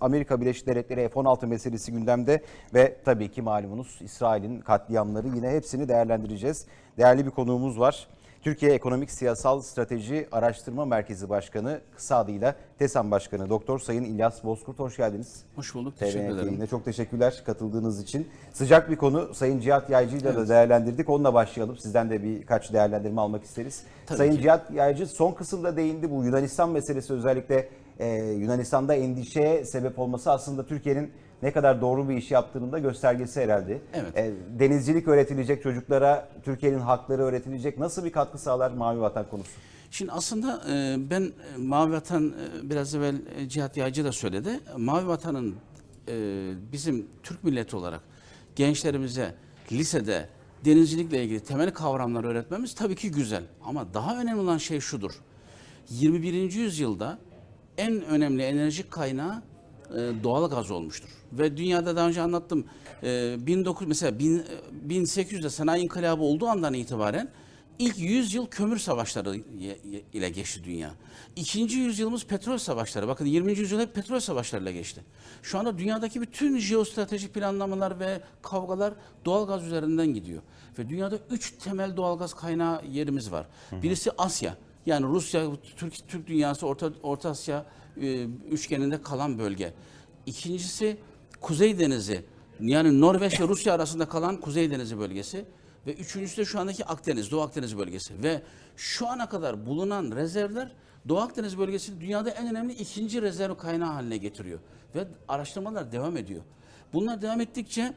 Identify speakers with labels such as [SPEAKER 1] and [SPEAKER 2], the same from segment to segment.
[SPEAKER 1] Amerika Birleşik Devletleri F-16 meselesi gündemde ve tabii ki malumunuz İsrail'in katliamları yine hepsini değerlendireceğiz. Değerli bir konuğumuz var. Türkiye Ekonomik Siyasal Strateji Araştırma Merkezi Başkanı, kısa adıyla TESAM Başkanı Doktor Sayın İlyas Bozkurt hoş geldiniz.
[SPEAKER 2] Hoş bulduk. Teşekkür
[SPEAKER 1] TVNT
[SPEAKER 2] ederim.
[SPEAKER 1] yayınına çok teşekkürler katıldığınız için. Sıcak bir konu Sayın Cihat Yaycı ile de değerlendirdik. Onunla başlayalım. Sizden de birkaç değerlendirme almak isteriz.
[SPEAKER 2] Tabii
[SPEAKER 1] Sayın
[SPEAKER 2] ki.
[SPEAKER 1] Cihat Yaycı son kısımda değindi. Bu Yunanistan meselesi özellikle e, Yunanistan'da endişeye sebep olması aslında Türkiye'nin ne kadar doğru bir iş yaptığının da göstergesi herhalde.
[SPEAKER 2] Evet.
[SPEAKER 1] E, denizcilik öğretilecek çocuklara, Türkiye'nin hakları öğretilecek. Nasıl bir katkı sağlar Mavi Vatan konusu?
[SPEAKER 2] Şimdi aslında e, ben e, Mavi Vatan e, biraz evvel Cihat Yaycı da söyledi. Mavi Vatan'ın bizim Türk milleti olarak gençlerimize lisede denizcilikle ilgili temel kavramları öğretmemiz tabii ki güzel. Ama daha önemli olan şey şudur. 21. yüzyılda en önemli enerji kaynağı e, doğal gaz olmuştur. Ve dünyada daha önce anlattım. E, 19 mesela bin- e, 1800'de sanayi inkılabı olduğu andan itibaren ilk 100 yıl kömür savaşları ile geçti dünya. İkinci yüzyılımız petrol savaşları. Bakın 20. yüzyıl hep petrol savaşlarıyla geçti. Şu anda dünyadaki bütün jeostratejik planlamalar ve kavgalar doğalgaz üzerinden gidiyor. Ve dünyada üç temel doğalgaz kaynağı yerimiz var. Birisi Asya. Yani Rusya, Türk, Türk dünyası, Orta, Orta Asya e, üçgeninde kalan bölge. İkincisi Kuzey Denizi. Yani Norveç ve Rusya arasında kalan Kuzey Denizi bölgesi. Ve üçüncüsü de şu andaki Akdeniz, Doğu Akdeniz bölgesi. Ve şu ana kadar bulunan rezervler Doğu Akdeniz bölgesini dünyada en önemli ikinci rezerv kaynağı haline getiriyor. Ve araştırmalar devam ediyor. Bunlar devam ettikçe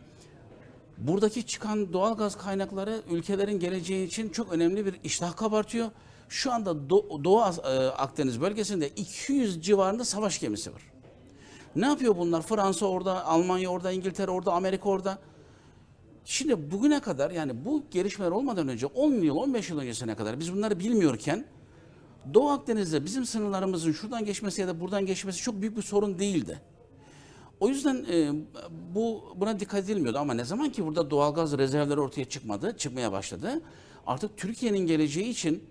[SPEAKER 2] buradaki çıkan doğal gaz kaynakları ülkelerin geleceği için çok önemli bir iştah kabartıyor. Şu anda Do- Doğu e, Akdeniz bölgesinde 200 civarında savaş gemisi var. Ne yapıyor bunlar? Fransa orada, Almanya orada, İngiltere orada, Amerika orada. Şimdi bugüne kadar yani bu gelişmeler olmadan önce 10 yıl, 15 yıl öncesine kadar biz bunları bilmiyorken Doğu Akdeniz'de bizim sınırlarımızın şuradan geçmesi ya da buradan geçmesi çok büyük bir sorun değildi. O yüzden e, bu buna dikkat edilmiyordu ama ne zaman ki burada doğalgaz rezervleri ortaya çıkmadı, çıkmaya başladı. Artık Türkiye'nin geleceği için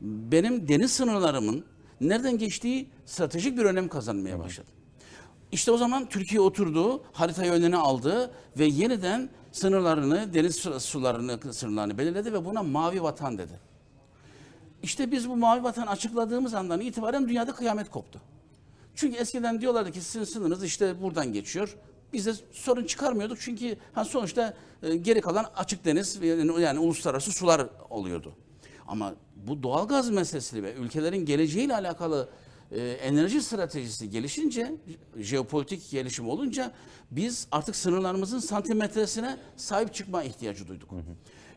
[SPEAKER 2] benim deniz sınırlarımın nereden geçtiği stratejik bir önem kazanmaya başladı. İşte o zaman Türkiye oturdu, haritayı önüne aldı ve yeniden sınırlarını, deniz su- sularını, sınırlarını belirledi ve buna mavi vatan dedi. İşte biz bu mavi vatan açıkladığımız andan itibaren dünyada kıyamet koptu. Çünkü eskiden diyorlardı ki sizin sınırınız işte buradan geçiyor. Biz de sorun çıkarmıyorduk çünkü ha sonuçta e, geri kalan açık deniz yani, yani uluslararası sular oluyordu. Ama bu doğalgaz meselesi ve ülkelerin geleceğiyle alakalı e, enerji stratejisi gelişince, jeopolitik gelişim olunca biz artık sınırlarımızın santimetresine sahip çıkma ihtiyacı duyduk.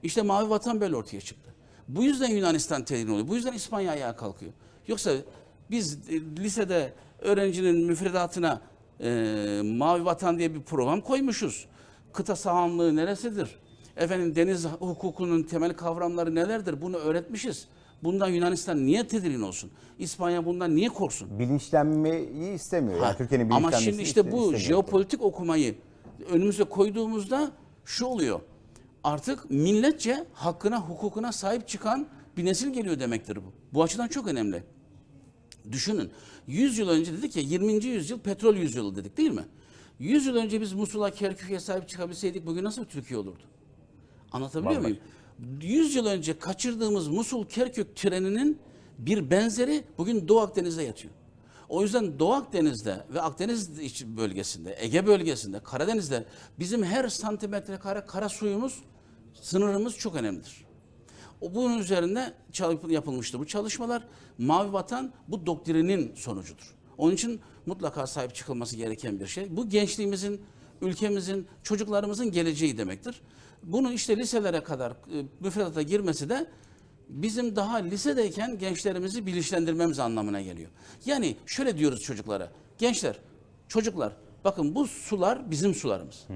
[SPEAKER 2] İşte Mavi Vatan böyle ortaya çıktı. Bu yüzden Yunanistan tedirgin oluyor. Bu yüzden İspanya ayağa kalkıyor. Yoksa biz e, lisede öğrencinin müfredatına e, Mavi Vatan diye bir program koymuşuz. Kıta sahanlığı neresidir? Efendim deniz hukukunun temel kavramları nelerdir? Bunu öğretmişiz. Bundan Yunanistan niye tedirgin olsun? İspanya bundan niye korksun?
[SPEAKER 1] Bilinçlenmeyi istemiyor. Yani
[SPEAKER 2] Ha,
[SPEAKER 1] Türkiye'nin
[SPEAKER 2] Ama
[SPEAKER 1] bilinçlenmesini
[SPEAKER 2] şimdi işte bu jeopolitik okumayı önümüze koyduğumuzda şu oluyor. Artık milletçe hakkına, hukukuna sahip çıkan bir nesil geliyor demektir bu. Bu açıdan çok önemli. Düşünün 100 yıl önce dedik ya 20. yüzyıl petrol yüzyılı dedik değil mi? 100 yıl önce biz Musul'a, Kerkük'e sahip çıkabilseydik bugün nasıl bir Türkiye olurdu? Anlatabiliyor muyum? 100 yıl önce kaçırdığımız Musul Kerkük treninin bir benzeri bugün Doğu Akdeniz'de yatıyor. O yüzden Doğu Akdeniz'de ve Akdeniz bölgesinde, Ege bölgesinde, Karadeniz'de bizim her santimetre kare kara suyumuz, sınırımız çok önemlidir. O bunun üzerinde yapılmıştır. Bu çalışmalar Mavi Vatan bu doktrinin sonucudur. Onun için mutlaka sahip çıkılması gereken bir şey. Bu gençliğimizin, ülkemizin, çocuklarımızın geleceği demektir. Bunu işte liselere kadar e, müfredata girmesi de bizim daha lisedeyken gençlerimizi bilinçlendirmemiz anlamına geliyor. Yani şöyle diyoruz çocuklara. Gençler, çocuklar bakın bu sular bizim sularımız.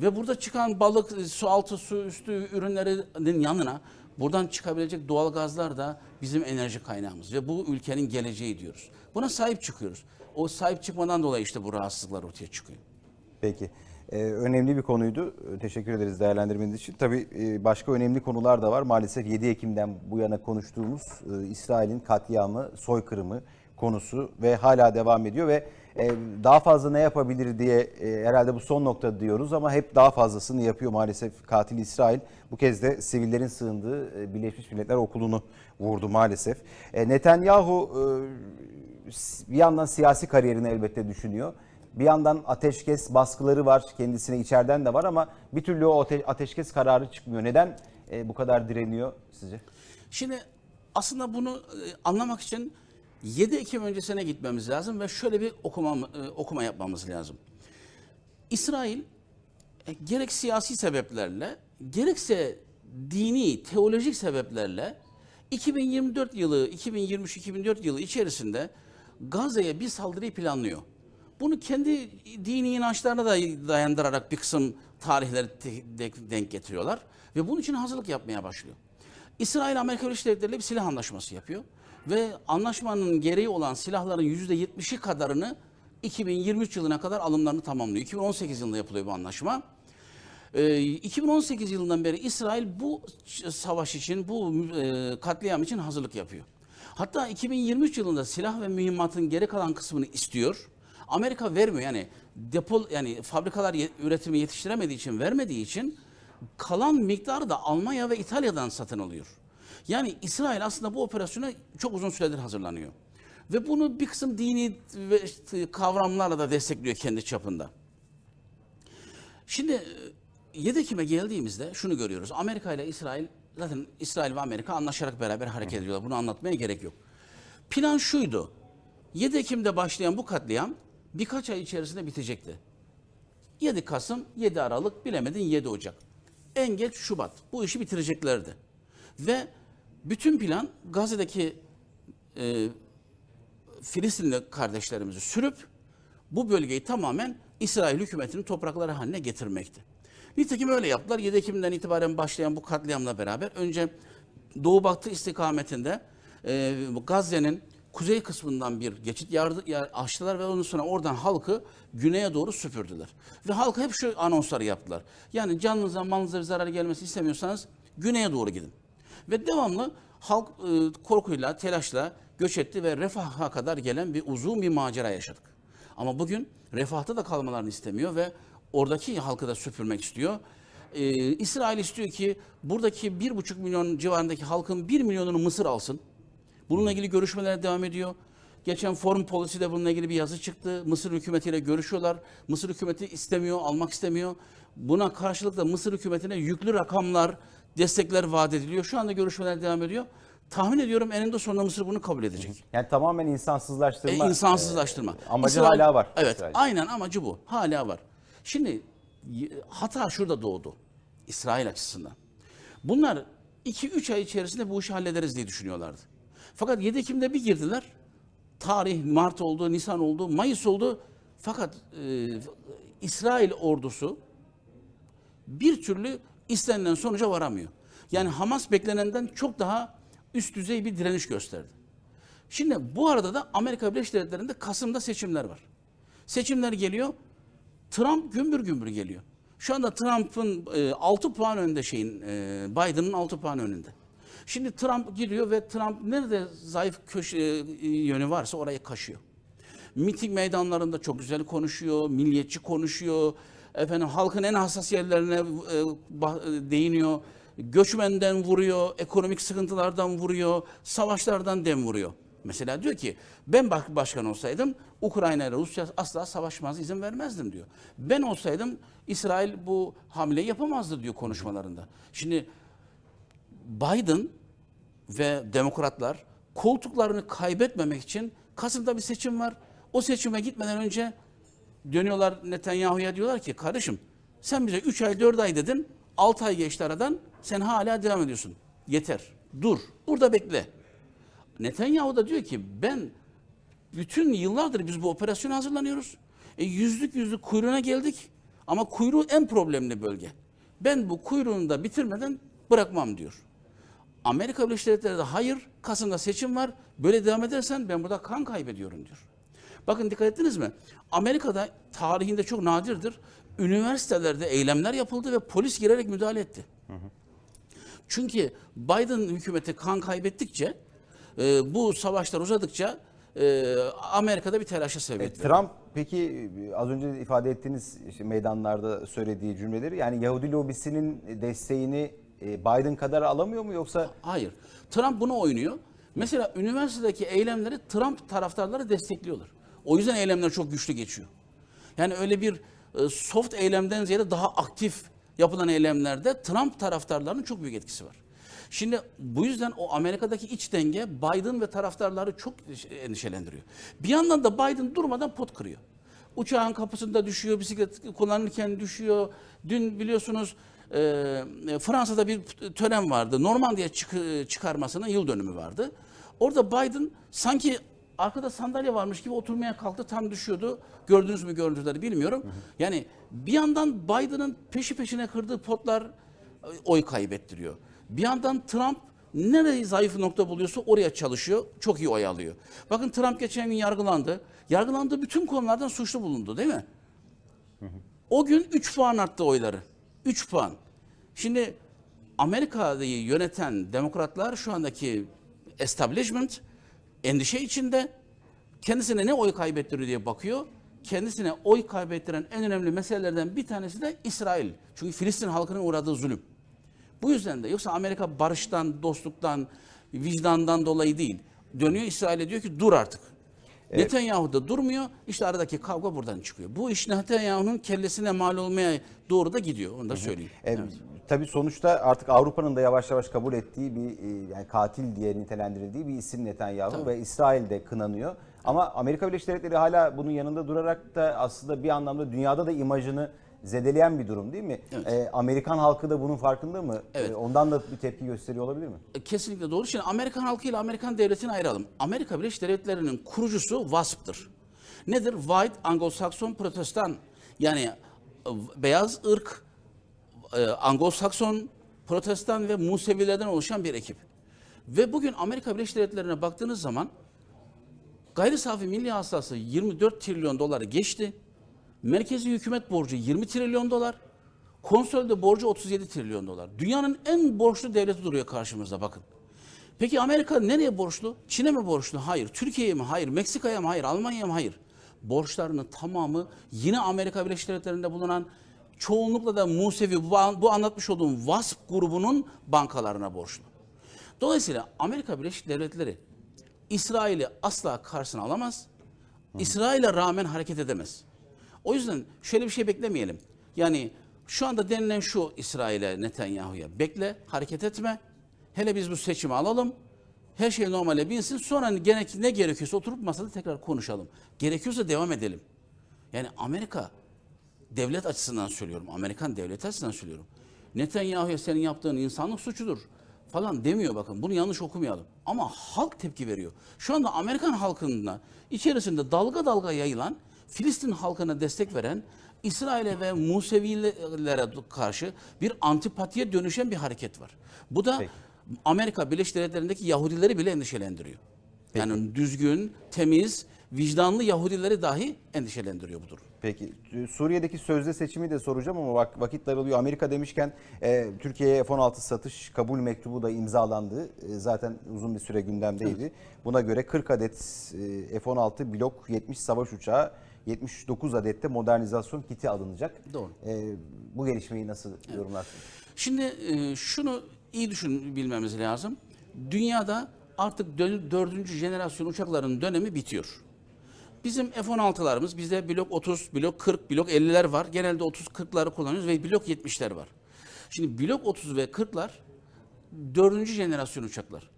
[SPEAKER 2] Ve burada çıkan balık, su altı, su üstü ürünlerinin yanına buradan çıkabilecek doğal gazlar da bizim enerji kaynağımız. Ve bu ülkenin geleceği diyoruz. Buna sahip çıkıyoruz. O sahip çıkmadan dolayı işte bu rahatsızlıklar ortaya çıkıyor.
[SPEAKER 1] Peki. Ee, önemli bir konuydu. Ee, Teşekkür ederiz değerlendirmeniz için. Tabii e, başka önemli konular da var. Maalesef 7 Ekim'den bu yana konuştuğumuz e, İsrail'in katliamı, soykırımı, konusu ve hala devam ediyor ve e, daha fazla ne yapabilir diye e, herhalde bu son nokta diyoruz ama hep daha fazlasını yapıyor maalesef katil İsrail. Bu kez de sivillerin sığındığı e, Birleşmiş Milletler Okulu'nu vurdu maalesef. E, Netanyahu e, bir yandan siyasi kariyerini elbette düşünüyor. Bir yandan ateşkes baskıları var kendisine içeriden de var ama bir türlü o ate- ateşkes kararı çıkmıyor. Neden e, bu kadar direniyor sizce?
[SPEAKER 2] Şimdi aslında bunu e, anlamak için 7 Ekim öncesine gitmemiz lazım ve şöyle bir okuma, e, okuma yapmamız lazım. İsrail gerek siyasi sebeplerle gerekse dini, teolojik sebeplerle 2024 yılı, 2023-2024 yılı içerisinde Gazze'ye bir saldırıyı planlıyor. Bunu kendi dini inançlarına da dayandırarak bir kısım tarihleri denk getiriyorlar ve bunun için hazırlık yapmaya başlıyor. İsrail Amerika Birleşik Devletleri ile bir silah anlaşması yapıyor ve anlaşmanın gereği olan silahların %70'i kadarını 2023 yılına kadar alımlarını tamamlıyor. 2018 yılında yapılıyor bu anlaşma. Ee, 2018 yılından beri İsrail bu savaş için, bu e, katliam için hazırlık yapıyor. Hatta 2023 yılında silah ve mühimmatın geri kalan kısmını istiyor. Amerika vermiyor yani depo yani fabrikalar ye- üretimi yetiştiremediği için vermediği için kalan miktarı da Almanya ve İtalya'dan satın alıyor. Yani İsrail aslında bu operasyona çok uzun süredir hazırlanıyor. Ve bunu bir kısım dini kavramlarla da destekliyor kendi çapında. Şimdi e, 7 Ekim'e geldiğimizde şunu görüyoruz. Amerika ile İsrail zaten İsrail ve Amerika anlaşarak beraber hareket ediyorlar. Bunu anlatmaya gerek yok. Plan şuydu. 7 Ekim'de başlayan bu katliam birkaç ay içerisinde bitecekti. 7 Kasım, 7 Aralık, bilemedin 7 Ocak. En geç Şubat. Bu işi bitireceklerdi. Ve bütün plan Gazze'deki e, Filistinli kardeşlerimizi sürüp bu bölgeyi tamamen İsrail hükümetinin toprakları haline getirmekti. Nitekim öyle yaptılar. 7 Ekim'den itibaren başlayan bu katliamla beraber önce Doğu Batı istikametinde e, Gazze'nin kuzey kısmından bir geçit yardı, açtılar ve ondan sonra oradan halkı güneye doğru süpürdüler. Ve halka hep şu anonsları yaptılar. Yani canınıza malınıza bir zarar gelmesi istemiyorsanız güneye doğru gidin. Ve devamlı halk e, korkuyla, telaşla göç etti ve refaha kadar gelen bir uzun bir macera yaşadık. Ama bugün refahta da kalmalarını istemiyor ve oradaki halkı da süpürmek istiyor. Ee, İsrail istiyor ki buradaki bir buçuk milyon civarındaki halkın bir milyonunu Mısır alsın. Bununla ilgili görüşmeler devam ediyor. Geçen Foreign Policy'de bununla ilgili bir yazı çıktı. Mısır hükümetiyle görüşüyorlar. Mısır hükümeti istemiyor, almak istemiyor. Buna karşılık da Mısır hükümetine yüklü rakamlar, destekler vaat ediliyor. Şu anda görüşmeler devam ediyor. Tahmin ediyorum eninde sonunda Mısır bunu kabul edecek.
[SPEAKER 1] Yani tamamen insansızlaştırma.
[SPEAKER 2] E, insansızlaştırma.
[SPEAKER 1] e, amacı
[SPEAKER 2] İsrail-
[SPEAKER 1] hala var.
[SPEAKER 2] Evet,
[SPEAKER 1] İsrail.
[SPEAKER 2] aynen amacı bu. Hala var. Şimdi hata şurada doğdu. İsrail açısından. Bunlar 2-3 ay içerisinde bu işi hallederiz diye düşünüyorlardı. Fakat 7 Ekim'de bir girdiler. Tarih Mart oldu, Nisan oldu, Mayıs oldu. Fakat e, İsrail ordusu bir türlü istenilen sonuca varamıyor. Yani Hamas beklenenden çok daha üst düzey bir direniş gösterdi. Şimdi bu arada da Amerika Birleşik Devletleri'nde Kasım'da seçimler var. Seçimler geliyor. Trump gümbür gümbür geliyor. Şu anda Trump'ın e, 6 puan önünde şeyin e, Biden'ın 6 puan önünde. Şimdi Trump gidiyor ve Trump nerede zayıf köşe e, yönü varsa orayı kaşıyor. Miting meydanlarında çok güzel konuşuyor, milliyetçi konuşuyor. Efendim halkın en hassas yerlerine e, e, değiniyor. Göçmenden vuruyor, ekonomik sıkıntılardan vuruyor, savaşlardan dem vuruyor. Mesela diyor ki ben başkan olsaydım Ukrayna ile Rusya asla savaşmaz izin vermezdim diyor. Ben olsaydım İsrail bu hamle yapamazdı diyor konuşmalarında. Şimdi Biden ve demokratlar koltuklarını kaybetmemek için Kasım'da bir seçim var. O seçime gitmeden önce dönüyorlar Netanyahu'ya diyorlar ki kardeşim sen bize 3 ay 4 ay dedin 6 ay geçti aradan sen hala devam ediyorsun. Yeter dur burada bekle. Netanyahu da diyor ki ben bütün yıllardır biz bu operasyona hazırlanıyoruz. E, yüzlük yüzlük kuyruğuna geldik ama kuyruğu en problemli bölge. Ben bu kuyruğunu da bitirmeden bırakmam diyor. Amerika Birleşik Devletleri de hayır Kasım'da seçim var böyle devam edersen ben burada kan kaybediyorum diyor. Bakın dikkat ettiniz mi? Amerika'da tarihinde çok nadirdir. Üniversitelerde eylemler yapıldı ve polis girerek müdahale etti. Çünkü Biden hükümeti kan kaybettikçe, e, bu savaşlar uzadıkça e, Amerika'da bir telaşa
[SPEAKER 1] E,
[SPEAKER 2] sebebiyet veriyor.
[SPEAKER 1] Trump peki e, az önce de ifade ettiğiniz işte meydanlarda söylediği cümleleri yani Yahudi lobisinin desteğini e, Biden kadar alamıyor mu yoksa
[SPEAKER 2] Hayır. Trump bunu oynuyor. Mesela üniversitedeki eylemleri Trump taraftarları destekliyorlar. O yüzden eylemler çok güçlü geçiyor. Yani öyle bir e, soft eylemden ziyade daha aktif yapılan eylemlerde Trump taraftarlarının çok büyük etkisi var. Şimdi bu yüzden o Amerika'daki iç denge Biden ve taraftarları çok endişelendiriyor. Bir yandan da Biden durmadan pot kırıyor. Uçağın kapısında düşüyor, bisiklet kullanırken düşüyor. Dün biliyorsunuz e, e, Fransa'da bir tören vardı. Normandiya çık- çıkarmasının yıl dönümü vardı. Orada Biden sanki arkada sandalye varmış gibi oturmaya kalktı. Tam düşüyordu. Gördünüz mü görüntüleri bilmiyorum. Yani bir yandan Biden'ın peşi peşine kırdığı potlar e, oy kaybettiriyor. Bir yandan Trump nereyi zayıf nokta buluyorsa oraya çalışıyor. Çok iyi oy alıyor. Bakın Trump geçen gün yargılandı. Yargılandığı bütün konulardan suçlu bulundu değil mi? O gün 3 puan arttı oyları. 3 puan. Şimdi Amerika'yı yöneten demokratlar şu andaki establishment endişe içinde kendisine ne oy kaybettiriyor diye bakıyor. Kendisine oy kaybettiren en önemli meselelerden bir tanesi de İsrail. Çünkü Filistin halkının uğradığı zulüm. Bu yüzden de yoksa Amerika barıştan, dostluktan, vicdandan dolayı değil. Dönüyor İsrail'e diyor ki dur artık. Netanyahu da durmuyor. İşte aradaki kavga buradan çıkıyor. Bu iş Netanyahu'nun kellesine mal olmaya doğru da gidiyor. Onu da söyleyeyim.
[SPEAKER 1] E, Tabii sonuçta artık Avrupa'nın da yavaş yavaş kabul ettiği bir e, yani katil diye nitelendirildiği bir isim Netanyahu ve İsrail de kınanıyor. Ama Amerika Birleşik Devletleri hala bunun yanında durarak da aslında bir anlamda dünyada da imajını zedeleyen bir durum değil mi?
[SPEAKER 2] Evet.
[SPEAKER 1] E, Amerikan halkı da bunun farkında mı?
[SPEAKER 2] Evet.
[SPEAKER 1] E, ondan da bir tepki gösteriyor olabilir mi?
[SPEAKER 2] Kesinlikle doğru. Şimdi Amerikan halkı ile Amerikan devletini ayıralım. Amerika Birleşik Devletleri'nin kurucusu WASP'tır. Nedir? White Anglo-Saxon Protestan. Yani e, beyaz ırk, e, Anglo-Sakson Protestan ve Musevilerden oluşan bir ekip. Ve bugün Amerika Birleşik Devletleri'ne baktığınız zaman gayri safi milli hasılası 24 trilyon doları geçti. Merkezi hükümet borcu 20 trilyon dolar. Konsolide borcu 37 trilyon dolar. Dünyanın en borçlu devleti duruyor karşımızda bakın. Peki Amerika nereye borçlu? Çin'e mi borçlu? Hayır. Türkiye'ye mi? Hayır. Meksika'ya mı? Hayır. Almanya'ya mı? Hayır. Borçlarının tamamı yine Amerika Birleşik Devletleri'nde bulunan çoğunlukla da Musevi bu, anlatmış olduğum WASP grubunun bankalarına borçlu. Dolayısıyla Amerika Birleşik Devletleri İsrail'i asla karşısına alamaz. İsrail'e rağmen hareket edemez. O yüzden şöyle bir şey beklemeyelim. Yani şu anda denilen şu İsrail'e Netanyahu'ya bekle, hareket etme. Hele biz bu seçimi alalım. Her şey normale binsin. Sonra gerek, ne gerekiyorsa oturup masada tekrar konuşalım. Gerekiyorsa devam edelim. Yani Amerika devlet açısından söylüyorum. Amerikan devleti açısından söylüyorum. Netanyahu'ya senin yaptığın insanlık suçudur falan demiyor bakın. Bunu yanlış okumayalım. Ama halk tepki veriyor. Şu anda Amerikan halkında içerisinde dalga dalga yayılan Filistin halkına destek veren İsrail'e ve Musevilere karşı bir antipatiye dönüşen bir hareket var. Bu da
[SPEAKER 1] Peki.
[SPEAKER 2] Amerika Birleşik Devletleri'ndeki Yahudileri bile endişelendiriyor. Yani düzgün, temiz, vicdanlı Yahudileri dahi endişelendiriyor bu durum.
[SPEAKER 1] Peki e, Suriye'deki sözde seçimi de soracağım ama vak- vakit daralıyor. Amerika demişken e, Türkiye'ye F-16 satış kabul mektubu da imzalandı. E, zaten uzun bir süre gündemdeydi. Buna göre 40 adet e, F-16 blok 70 savaş uçağı 79 adette modernizasyon kiti alınacak.
[SPEAKER 2] Doğru.
[SPEAKER 1] E, bu gelişmeyi nasıl yorumlarsınız?
[SPEAKER 2] Şimdi e, şunu iyi düşün bilmemiz lazım. Dünyada artık dö- dördüncü jenerasyon uçakların dönemi bitiyor. Bizim F-16'larımız bizde blok 30, blok 40, blok 50'ler var. Genelde 30-40'ları kullanıyoruz ve blok 70'ler var. Şimdi blok 30 ve 40'lar dördüncü jenerasyon uçaklar.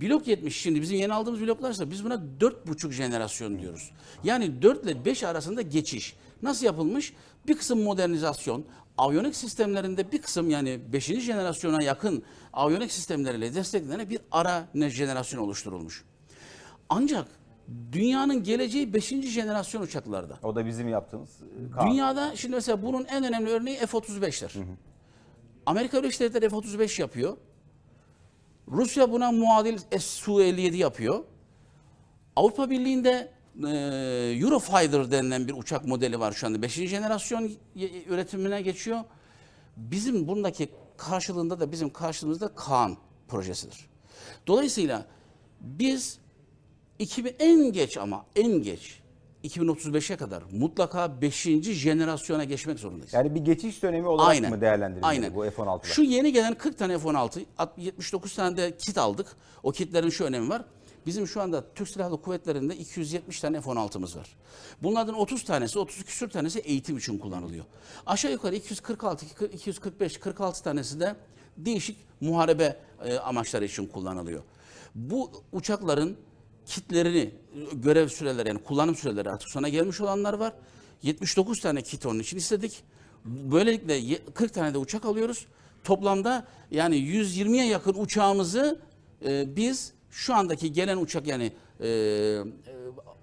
[SPEAKER 2] Blok 70 şimdi bizim yeni aldığımız bloklarsa biz buna 4,5 jenerasyon diyoruz. Yani 4 ile 5 arasında geçiş. Nasıl yapılmış? Bir kısım modernizasyon, aviyonik sistemlerinde bir kısım yani 5. jenerasyona yakın aviyonik sistemleriyle desteklenen bir ara ne- jenerasyon oluşturulmuş. Ancak dünyanın geleceği 5. jenerasyon uçaklarda.
[SPEAKER 1] O da bizim yaptığımız e, kanun.
[SPEAKER 2] Dünyada şimdi mesela bunun en önemli örneği F-35'ler. Amerika Birleşik Devletleri F-35 yapıyor. Rusya buna muadil Su-57 yapıyor. Avrupa Birliği'nde e, Eurofighter denilen bir uçak modeli var şu anda. 5. jenerasyon üretimine geçiyor. Bizim bundaki karşılığında da bizim karşılığımızda Kaan projesidir. Dolayısıyla biz 2000 en geç ama en geç 2035'e kadar mutlaka 5. jenerasyona geçmek zorundayız.
[SPEAKER 1] Yani bir geçiş dönemi olarak
[SPEAKER 2] Aynen.
[SPEAKER 1] mı değerlendirilmeli
[SPEAKER 2] Aynen.
[SPEAKER 1] bu F-16'lar?
[SPEAKER 2] Şu yeni gelen 40 tane F-16, at- 79 tane de kit aldık. O kitlerin şu önemi var. Bizim şu anda Türk Silahlı Kuvvetleri'nde 270 tane F-16'mız var. Bunlardan 30 tanesi, 30 küsür tanesi eğitim için kullanılıyor. Aşağı yukarı 246, 245, 46 tanesi de değişik muharebe e, amaçları için kullanılıyor. Bu uçakların kitlerini, görev süreleri yani kullanım süreleri artık sona gelmiş olanlar var. 79 tane kit onun için istedik. Böylelikle ye- 40 tane de uçak alıyoruz. Toplamda yani 120'ye yakın uçağımızı e, biz şu andaki gelen uçak yani e,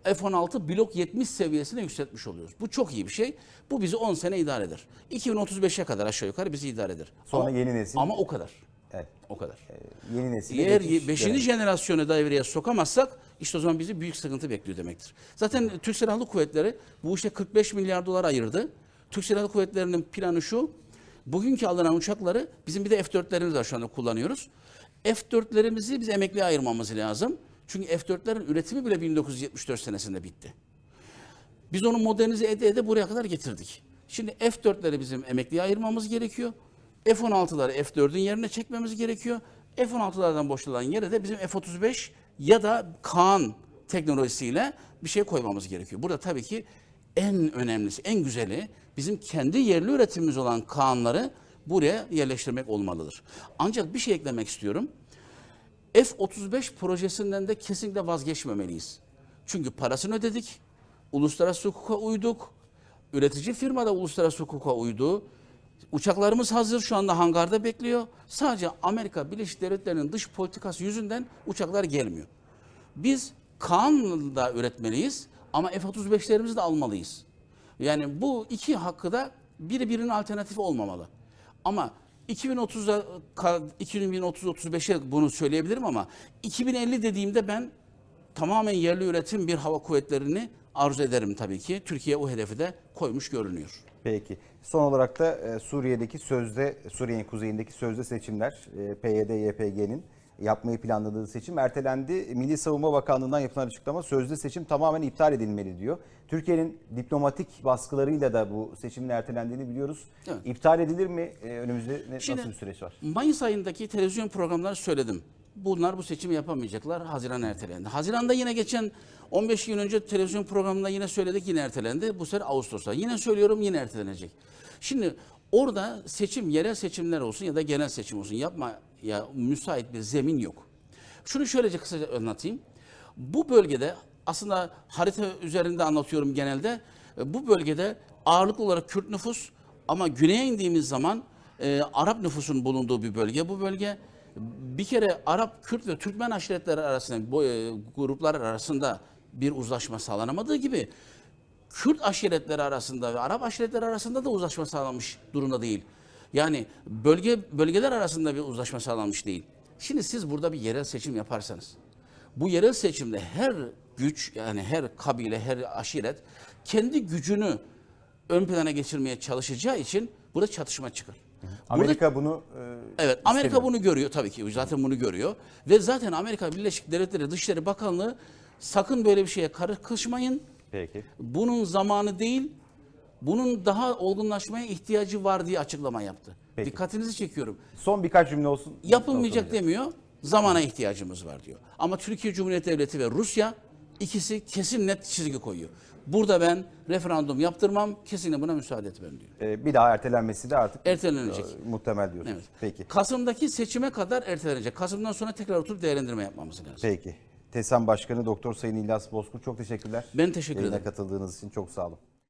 [SPEAKER 2] e, F-16 blok 70 seviyesine yükseltmiş oluyoruz. Bu çok iyi bir şey. Bu bizi 10 sene idare eder. 2035'e kadar aşağı yukarı bizi idare eder.
[SPEAKER 1] Sonra
[SPEAKER 2] ama,
[SPEAKER 1] yeni nesil-
[SPEAKER 2] Ama o kadar.
[SPEAKER 1] Evet.
[SPEAKER 2] O kadar.
[SPEAKER 1] Yeni nesil.
[SPEAKER 2] Eğer 5. jenerasyonu devreye sokamazsak işte o zaman bizi büyük sıkıntı bekliyor demektir. Zaten Türk Silahlı Kuvvetleri bu işte 45 milyar dolar ayırdı. Türk Silahlı Kuvvetleri'nin planı şu. Bugünkü alınan uçakları bizim bir de F-4'lerimiz var şu anda kullanıyoruz. F-4'lerimizi biz emekliye ayırmamız lazım. Çünkü F-4'lerin üretimi bile 1974 senesinde bitti. Biz onu modernize ede ede buraya kadar getirdik. Şimdi F4'leri bizim emekliye ayırmamız gerekiyor. F16'ları F4'ün yerine çekmemiz gerekiyor. F16'lardan boşalan yere de bizim F35 ya da Kaan teknolojisiyle bir şey koymamız gerekiyor. Burada tabii ki en önemlisi, en güzeli bizim kendi yerli üretimimiz olan Kaan'ları buraya yerleştirmek olmalıdır. Ancak bir şey eklemek istiyorum. F-35 projesinden de kesinlikle vazgeçmemeliyiz. Çünkü parasını ödedik, uluslararası hukuka uyduk, üretici firma da uluslararası hukuka uydu. Uçaklarımız hazır şu anda hangarda bekliyor. Sadece Amerika Birleşik Devletleri'nin dış politikası yüzünden uçaklar gelmiyor. Biz Kaan da üretmeliyiz ama F-35'lerimizi de almalıyız. Yani bu iki hakkı da biri birinin alternatifi olmamalı. Ama 2030'a 2030-35'e bunu söyleyebilirim ama 2050 dediğimde ben tamamen yerli üretim bir hava kuvvetlerini arzu ederim tabii ki. Türkiye o hedefi de koymuş görünüyor.
[SPEAKER 1] Peki. Son olarak da e, Suriye'deki sözde, Suriye'nin kuzeyindeki sözde seçimler, e, PYD, YPG'nin yapmayı planladığı seçim ertelendi. Milli Savunma Bakanlığı'ndan yapılan açıklama sözde seçim tamamen iptal edilmeli diyor. Türkiye'nin diplomatik baskılarıyla da bu seçimin ertelendiğini biliyoruz.
[SPEAKER 2] Evet.
[SPEAKER 1] İptal edilir mi? E, Önümüzde ne-
[SPEAKER 2] Şimdi-
[SPEAKER 1] nasıl bir süreç var?
[SPEAKER 2] Mayıs ayındaki televizyon programları söyledim. Bunlar bu seçimi yapamayacaklar. Haziran ertelendi. Haziranda yine geçen 15 gün önce televizyon programında yine söyledik yine ertelendi. Bu sefer Ağustos'ta. Yine söylüyorum yine ertelenecek. Şimdi orada seçim, yerel seçimler olsun ya da genel seçim olsun yapma ya müsait bir zemin yok. Şunu şöylece kısaca anlatayım. Bu bölgede aslında harita üzerinde anlatıyorum genelde. Bu bölgede ağırlıklı olarak Kürt nüfus ama güneye indiğimiz zaman e, Arap nüfusun bulunduğu bir bölge. Bu bölge bir kere Arap, Kürt ve Türkmen aşiretleri arasında, bu e, gruplar arasında bir uzlaşma sağlanamadığı gibi Kürt aşiretleri arasında ve Arap aşiretleri arasında da uzlaşma sağlanmış durumda değil. Yani bölge bölgeler arasında bir uzlaşma sağlanmış değil. Şimdi siz burada bir yerel seçim yaparsanız bu yerel seçimde her güç yani her kabile, her aşiret kendi gücünü ön plana geçirmeye çalışacağı için burada çatışma çıkar. Burada
[SPEAKER 1] Amerika bunu e,
[SPEAKER 2] Evet Amerika
[SPEAKER 1] istemiyor.
[SPEAKER 2] bunu görüyor tabii ki zaten bunu görüyor ve zaten Amerika Birleşik Devletleri Dışişleri Bakanlığı sakın böyle bir şeye karışmayın.
[SPEAKER 1] Peki.
[SPEAKER 2] Bunun zamanı değil, bunun daha olgunlaşmaya ihtiyacı var diye açıklama yaptı.
[SPEAKER 1] Peki.
[SPEAKER 2] Dikkatinizi çekiyorum.
[SPEAKER 1] Son birkaç cümle olsun.
[SPEAKER 2] Yapılmayacak demiyor, zamana ihtiyacımız var diyor. Ama Türkiye Cumhuriyeti Devleti ve Rusya ikisi kesin net çizgi koyuyor. Burada ben referandum yaptırmam, kesinlikle buna müsaade etmem diyor.
[SPEAKER 1] E, bir daha ertelenmesi de artık
[SPEAKER 2] Ertelenecek.
[SPEAKER 1] e, muhtemel diyorsunuz.
[SPEAKER 2] Evet.
[SPEAKER 1] Peki.
[SPEAKER 2] Kasım'daki seçime kadar ertelenecek. Kasım'dan sonra tekrar oturup değerlendirme yapmamız lazım.
[SPEAKER 1] Peki. TESAM Başkanı Doktor Sayın İlyas Bozkurt çok teşekkürler.
[SPEAKER 2] Ben teşekkür
[SPEAKER 1] Yayına
[SPEAKER 2] ederim.
[SPEAKER 1] katıldığınız için çok sağ olun.